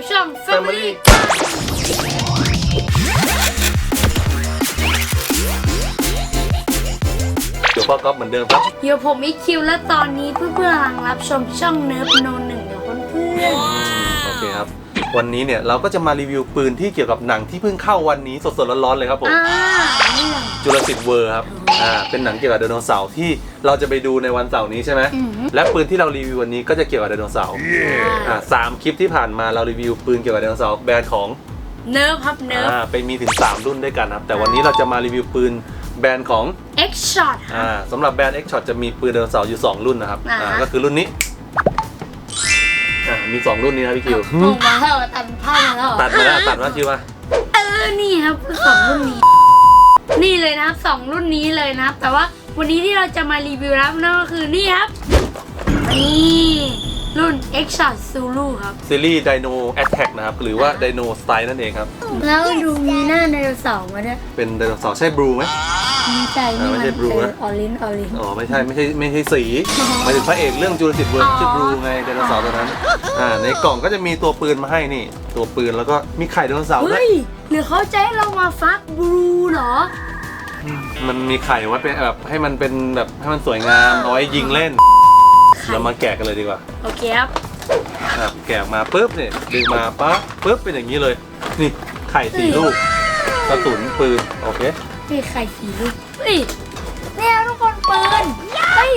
กับช่อง Family Family เดี๋ยวพ่อก๊อฟเหมือนเดิมครับอยู่ผมอีคิวและตอนนี้เพื่อนๆกำลังรับชมช่องเนิร์ฟโนหนึ่งเดี๋ยวเพื่อนโอเคครับ วันนี้เนี่ยเราก็จะมารีวิวปืนที่เกี่ยวกับหนังที่เพิ่งเข้าวันนี้สดๆร้อนๆเลยครับๆผม อ่านี่แหละจูราสสิ w เวอร์ครับ อ่า เป็นหนังเกี่ยวกับไดโนเสาร์ที่เราจะไปดูในวันเสาร์นี้ใช่ไหม อืมและปืนที่เรารีวิววันนี้ก็จะเกี่ยวกับไดโนเสาร์ อ่าสามคลิปที่ผ่านมาเรารีวิวปืนเกี่ยวกับไดโนเสาร์แบรนด์ของ เนิร์ฟครับเนิร์ฟอ่าเป็นมีถึง 3 รุ่นด้วยกันครับ แต่วันนี้เราจะมารีวิวปืนแบรนด์ของ X Shot ครัอ่าบสำหรับแบรนด์ X Shot จะมีปืนไดโนเสาร์อยู่ 2 รุ่นนะครับ อ่าอ่า ก็คือรุ่นนี้ อ่ามี2รุ่นนี้นะพี่คิวผมมาแล้วตัดภาพมาแล้วตัดมาแล้วตัดมาคิวมาเออนี่ครับคือสองรุ่นนี้ นี่เลยนะครับสองรุ่นนี้เลยนะครับ แต่ว่าวันนี้ที่เราจะมารีวิวนะครับนั่นก็คือนี่ครับนี่รุ่น X Shot Zulu ครับ ซีรีส์ Dino Attack นะครับ หรือว่า Dino Style นั่นเองครับ แล้วดูมีหน้าไดโนเสาร์มาด้วยเป็นไดโนเสาร์ใช่บลูไหม มีใจนี่อ่าไม่มันใช่ Blue เออนะออรินออริน อ๋อไม่ใช่ไม่ใช่ไม่ใช่สีหมายถึงพระเอกเรื่องจูราสสิ w เวิร์อ๋อชื่อบลูไงไดโนเสาร์ตัวนั้นอ่าในกล่องก็จะมีตัวปืนมาให้นี่ ตัวปืนแล้วก็มีไข่ไดโนเสาร์ด้วเฮ้ยยหรือเขาจะให้เรามาฟักบลูเหรอ มันมีไข่ไว้เป็นแบบให้มันเป็นแบบให้มันสวยงามเอาไว้ยิงเล่น ไข่ เรามาแกะกันเลยดีกว่าโอเคครับอะแกะออกมาปุ๊บเนี่ยดึงมาปั๊บปุ๊บเป็นอย่างนี้เลย นี่ไข่สี่ลูกกระสุนปืนโอเค นี่ไข่สีลูกเฮ้ยเนี่ยทุกคนปืนเฮ้ย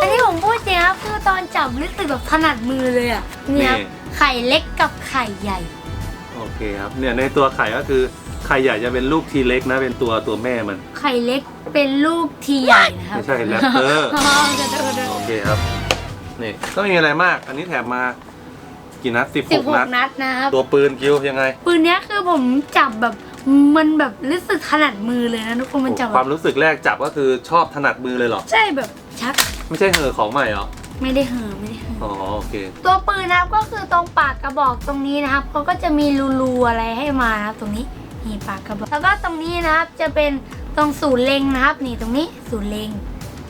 อันนี้ผมพูดจริงครับคือตอนจับรู้สึกแบบถนัดมือเลยอะเนี่ยครับไข่เล็กกับไข่ใหญ่ โอเคครับเนี่ยในตัวไข่ก็คือไข่ใหญ่จะเป็นลูกทีเล็กนะเป็นตัวตัวแม่มันไข่เล็กเป็นลูกทีใหญ่นะครับไม่ใช่แรปเตอร์ อ๋อจะโดนโอเคครับ นี่ก็ไม่มีอะไรมาก อันนี้แถมมากี่นัดสิบหสิบกหนักด นัดนะครับ ตัวปืนคิวยังไง ปืนเนี้ยคือผมจับแบบ มันแบบรู้สึกถนัดมือเลยนะทุกคนมันจับคแบวามบรู้สึกแรกจับก็คือชอบถนัดมือเลยเหรอ ใช่แบบชัก ไม่ใช่เหอะของใหม่เหรอ ไม่ได้เห่อะไม่ได้เห่อะอ๋อโอเค ตัวปืนนะครับก็คือตรงปากกระบอกตรงนี้นะครับเขาก็จะมีรูๆอะไรให้มานะครับตรงนี้นี่ปากกระบอก แล้วก็ตรงนี้นะครับจะเป็นตรงศูนย์เล็งนะครับ นี่ตรงนี้ศูนย์เล็ง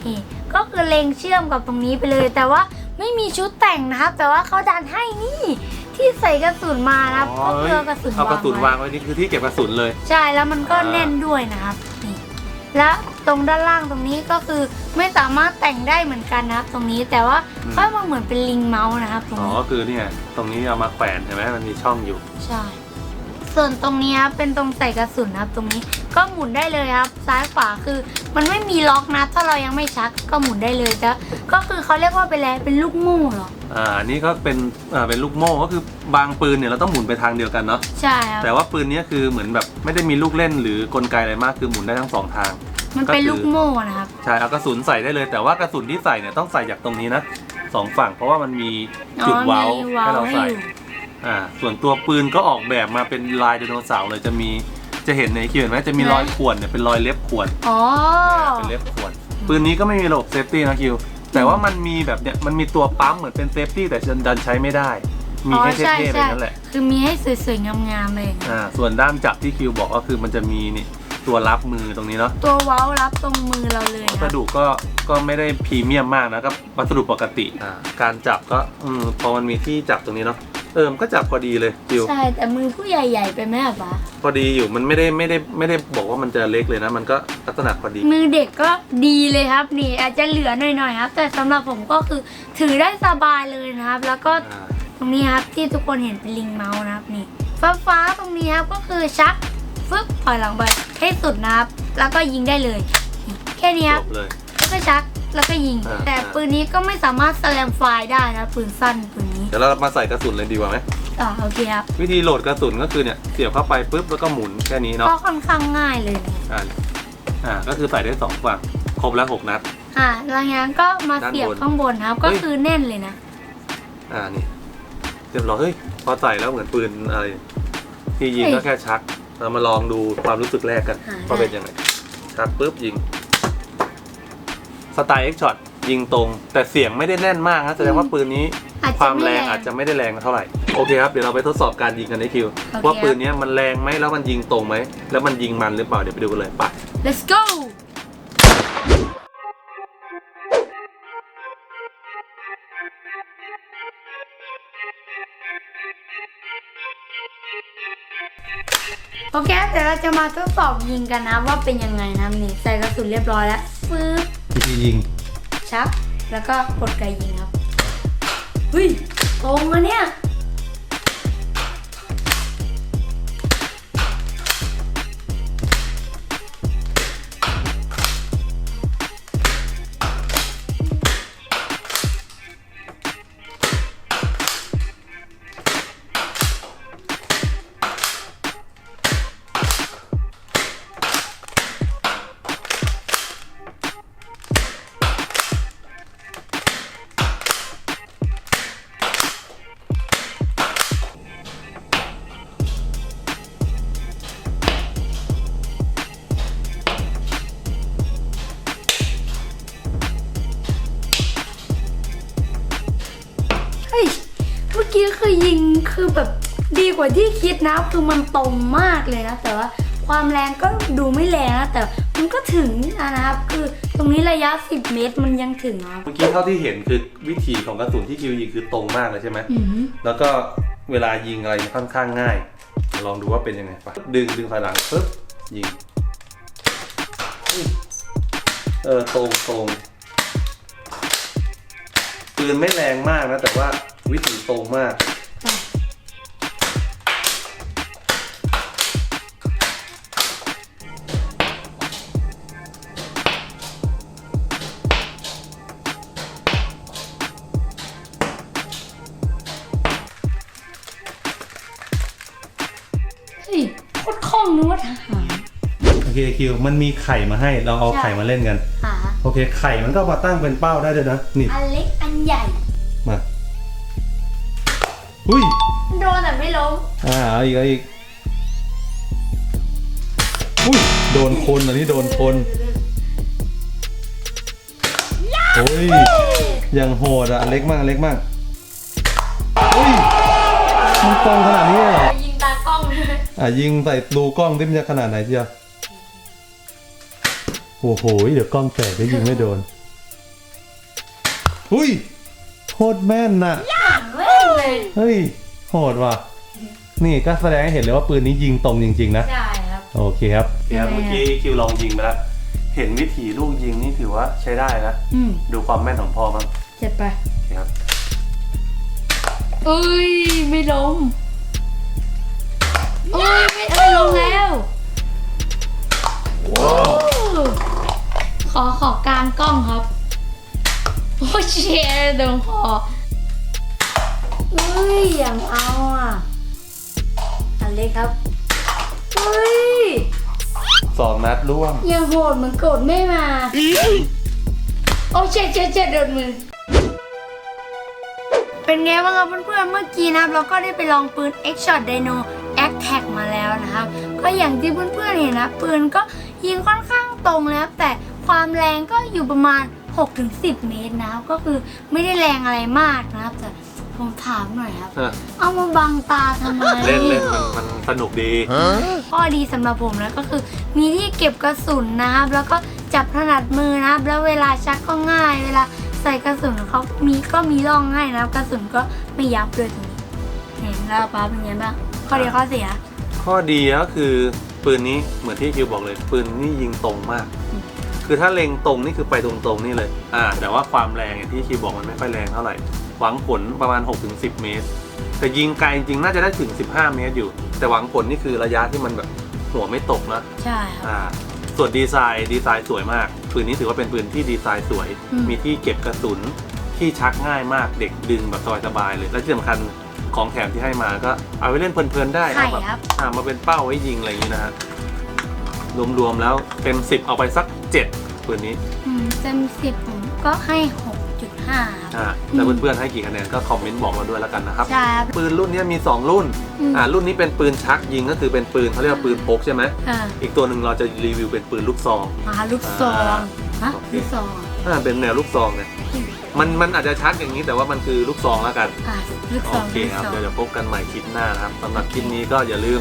นี่ก็คือเล็งเชื่อมกับตรงนี้ไปเลย แต่ว่าไม่มีชุดแต่งนะครับ แต่ว่าเขาดันให้นี่ ที่ใส่กระสุนมานะครับก็คือเอากระสุนเอากระสุนวาวางงไว้ไว้นี่คือที่เก็บกระสุนเลย ใช่แล้วมันก็อ่าแน่นด้วยนะครับนี่และตรงด้านล่างตรงนี้ก็คือไม่สามารถแต่งได้เหมือนกันนะครับ ตรงนี้แต่ว่าค่อยมาเหมือนเป็นลิงเมาส์นะครับตรงอ๋อนี้ก็คือเนี่ยตรงนี้เอามาแขวนเห็นไหมมันมีช่องอยู่ ใช่ ส่วนตรงนี้ครับเป็นตรงใส่กระสุนนะครับตรงนี้ก็หมุนได้เลยครับซ้ายขวาคือ มันไม่มีล็อกนะ ถ้าเรายังไม่ชักก็หมุนได้เลยแต่ก็คือเขาเรียกว่าเป็นอะไรเป็นลูกโม่เหรออ่าอันนี่ก็เป็นอ่าเป็นลูกโม่ก็คือบางปืนเนี่ยเราต้องหมุนไปทางเดียวกันเนาะใช่ครับแต่ว่าปืนเนี้ยคือเหมือนแบบไม่ได้มีลูกเล่นหรือกลไกอะไรมากคือหมุนได้ทั้งสองทาง มันเป็นก็คือลูกโม่นะครับใช่เอากระสุนใส่ได้เลย แต่ว่ากระสุนที่ใส่เนี่ยต้องใส่จากตรงนี้นะสองฝั่งเพราะว่ามันมีจุดอ๋อเว้ามีเว้าให้เราให้ใส่ อยู่อ่าส่วนตัวปืนก็ออกแบบมาเป็นลายไดโนเสาร์เลยจะมีจะเห็นในคิวเห็นไหมจะมีรอยข่วนเนี่ยเป็นรอยเล็บข่วนอ๋อเป็นเล็บข่วนปืนนี้ก็ไม่มีระบบเซฟตี้นะคิวแต่ว่ามันมีแบบเนี้ยมันมีตัวปั๊มเหมือนเป็นเซฟตี้แต่ดันใช้ไม่ได้ มีอ๋อให้ใช่เท่ๆไปใช่นั่นแหละคือมีให้สวยๆงามๆเลยอ่าส่วนด้ามจับที่คิวบอกก็คือมันจะมีนี่ตัวรับมือตรงนี้เนาะตัวเว้ารับตรงมือเราเลยวัคสรับดุก็ก็ไม่ได้พรีเมียมมากนะก็วัสดุปกติอ่าการจับก็อืมพอมันมีที่จับตรงนี้เนาะ เออมันก็จับพอดีเลยคิวใช่แต่มือผู้ใหญ่ๆไปไหมอะป๊าพอดีอยู่มันไม่ได้ไม่ได้ไม่ได้บอกว่ามันจะเล็กเลยนะ มันก็ลักษณะพอดี มือเด็กก็ดีเลยครับ นี่อาจจะเหลือหน่อยๆครับ แต่สำหรับผมก็คือถือได้สบายเลยนะครับ แล้วก็อ่าตรงนี้ครับที่ทุกคนเห็นเป็นลิงเมาส์นะครับนี่ฟ้าฟ้าๆตรงนี้ครับก็คือชักฟึบถอยหลังไปให้สุดนะครับ แล้วก็ยิงได้เลยนี่แค่นี้คจรับบเลย แล้วก็ชักแล้วก็ยิง อ่า แต่ปืนนี้ก็ไม่สามารถแสลมไฟล์ได้นะปืนสั้นปืนนี้ เดี๋ยวเรามาใส่กระสุนเลยดีกว่าไหมอ่าโอเคครับ วิธีโหลดกระสุนก็คือเนี่ยเสียบเข้าไปปุ๊บแล้วก็หมุนแค่นี้เนาะก็ค่อนข้างง่ายเลยนะอ่าอ่าก็คือใส่ได้สองฝั่งครบแล้วหกนัด อ่าแล้วงั้นก็มาเสียบด้านบนข้างบนครับ ก็เฮ้ย คือแน่นเลยนะ อ่านี่เรียบร้อยเฮ้ยพอใส่แล้วเหมือนปืนอะไรที่ยิงเฮ้ยก็แค่ชัก เรามาลองดูความรู้สึกแรกกันอ่าว่าเป็นยังไงชักปุ๊บยิงสไตล์เอ็กช็อตยิงตรง แต่เสียงไม่ได้แน่นมากนะแสดงว่าปืนนี้ อาจคจะวามไม่แรแรงงอาจจะไม่ได้แรงเท่าไหร่โอเคครับเดี๋ยวเราไปทดสอบการยิงกันในคิวโอเค ว่าปืนเนี้ยมันแรงไหมแล้วมันยิงตรงไหมแล้วมันยิงมันหรือเปล่าเดี๋ยวไปดูกันเลยไป let's go โอเคเดี๋ยวเราจะมาทดสอบยิงกันนะว่าเป็นยังไงนะนี่ใส่กระสุนเรียบร้อยแล้วปึ๊บวิธียิงชักแล้วก็กดไกยิงครับ เฮ้ยตรงอะเนี่ย อกี้คือยิงคือแบบดีกว่าที่คิดนะ คือมันตรงมากเลยนะ แต่ว่าความแรงก็ดูไม่แรงนะแต่มันก็ถึงนะครับ คือตรงนี้ระยะ 10 เมตรมันยังถึงนะครับ เมื่อกี้เท่าที่เห็นคือวิธีของกระสุนที่คิวยิงคือตรงมากเลยใช่ไหมอือหือแล้วก็เวลายิงอะไรค่อนข้างง่าย ลองดูว่าเป็นยังไงปะดึงดึงถอยหลังปึ๊บยิงอุ๊ยเออตรงตรงปืนไม่แรงมากนะ แต่ว่า วิถีตรงมากเฮ้ยโคตรคล่องนึกว่าทหาร โอเคคิวมันมีไข่มาให้เราเอาใช่ ไข่มาเล่นกันหาโอเค ไข่มันก็มาตั้งเป็นเป้าได้ด้วยนะนี่ อันเล็กอันใหญ่ มาอุ้ยโดนแต่ไม่ล้มอ่าเอาอีกเอาอีกอุ้ยโดนคนอันนี้โดนคนโอ้ยยังโหดอะเล็กมากเล็กมากอุ้ยมันตรงขนาดนี้เลยเหรอยิงตากล้องเลยอะยิงใส่รูกล้องที่มันจะขนาดไหนเชียวโอ้โหเดี๋ยวกล้องแตกได้ยิงไม่โดนอุ้ยโคตรแม่นน่ะเว้ย เลยเฮ้ย โหดว่ะ นี่ก็แสดงให้เห็นเลยว่าปืนนี้ยิงตรงจริง ๆ นะ ใช่ครับ โอเคครับยังไงอะเมื่อกี้คิวลองยิงไปแล้ว เห็นวิถีลูกยิงนี่ถือว่าใช้ได้นะ อืมดูความแม่นของพ่อบ้างเจ็บไปโอเคครับ เอ้ย ไม่ล้มเอ้ย ไม่เอ้ยลงแล้วโอ้ขอขอกลางกล้องครับ โอ้เชียโดนคอเฮ้ ยอย่างเอาอะอันเล็กครับเฮ้ยสองนัดร่วง ยังโหดเหมือนโกรธไม่มา โอ้เช็ดเช็ดเช็ดโดนมือ เป็นไงบ้างครับเพื่อนๆ เมื่อกี้นะครับ เราก็ได้ไปลองปืน X Shot Dino X Tag มาแล้วนะครับ ก็อย่างที่เพื่อนๆเห็นนะ ปืนก็ยิงค่อนข้างตรงแล้วแต่ความแรงก็อยู่ประมาณ 6-10 เมตรนะครับ ก็คือไม่ได้แรงอะไรมากนะครับแต่ ผมถามหน่อยครับอะเอามาบังตาทำไมเล่นเล่นมันมันสนุกดี ข้อดีสำหรับผมแล้วก็คือ มีที่เก็บกระสุนนะครับ แล้วก็จับถนัดมือนะครับ แล้วเวลาชักก็ง่าย เวลาใส่กระสุนเขามีก็มีร่องให้นะครับ กระสุนก็ไม่ยับเลยตรงนี้เห็นแล้วป้าเป็นไงบ้างข้อดีข้อเสีย ข้อดีก็คือปืนนี้เหมือนที่คิวบอกเลย ปืนนี่ยิงตรงมากคือถ้าเล็งตรงนี่คือไปตรงๆนี่เลย อ่า แต่ว่าความแรงอย่างที่คิวบอกมันไม่ค่อยแรงเท่าไหร่ หวังผลประมาณ 6-10 เมตร แต่ยิงไกลจริงๆน่าจะได้ถึง 15 เมตรอยู่ แต่หวังผลนี่คือระยะที่มันแบบหัวไม่ตกนะใช่ครับ อ่าส่วนดีไซน์ดีไซน์สวยมาก ปืนนี้ถือว่าเป็นปืนที่ดีไซน์สวย อืม มีที่เก็บกระสุนที่ชักง่ายมากเด็กดึงแบบสบายๆเลย และที่สำคัญของแถมที่ให้มาก็เอาไว้เล่นเพลินๆได้ไข่เอาแบบ ครับอ่ามาเป็นเป้าไว้ยิงอะไรอย่างนี้นะฮะรวมๆแล้วเต็ม10 เอาไปสัก 7 ปืนนี้ อืมเต็มสิบผมก็ให้6.5ค รับอ่าแต่เพื่อนๆให้กี่คะแนนก็คอมเมนต์บอกมาด้วยแล้วกันนะครับ ใช่ครับ ปืนรุ่นนี้มี 2 รุ่น อืม อ่า รุ่นนี้เป็นปืนชักยิงก็คือเป็นปืนเขาเรียกว่าปืนพกใช่ไหม อ่าอีกตัวหนึ่งเราจะรีวิวเป็นปืนลูกซอง มาลูกซองอ่าฮะโอเค ลูกซองอ่า เป็นแนวลูกซองเนี่ย มันมันอาจจะชักอย่างนี้แต่ว่ามันคือลูกซองแล้วกัน อ่าลูกซโอองเคลูกครับ ซองเดี๋ยวจะพบกันใหม่คลิปหน้านะครับสำหรับคลิปนี้ก็อย่าลืม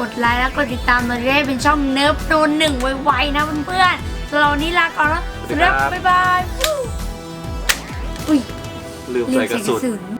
กดไลค์แล้วกดติดตามเราจะได้เป็นช่องเนิร์ฟโดนหนึ่งไวๆนะเพื่อนๆสำหรับวันนี้ลาก่อนแล้วสวัสดีครับ บ๊ายบาย อุ้ยลืมใส่กระสุนลืม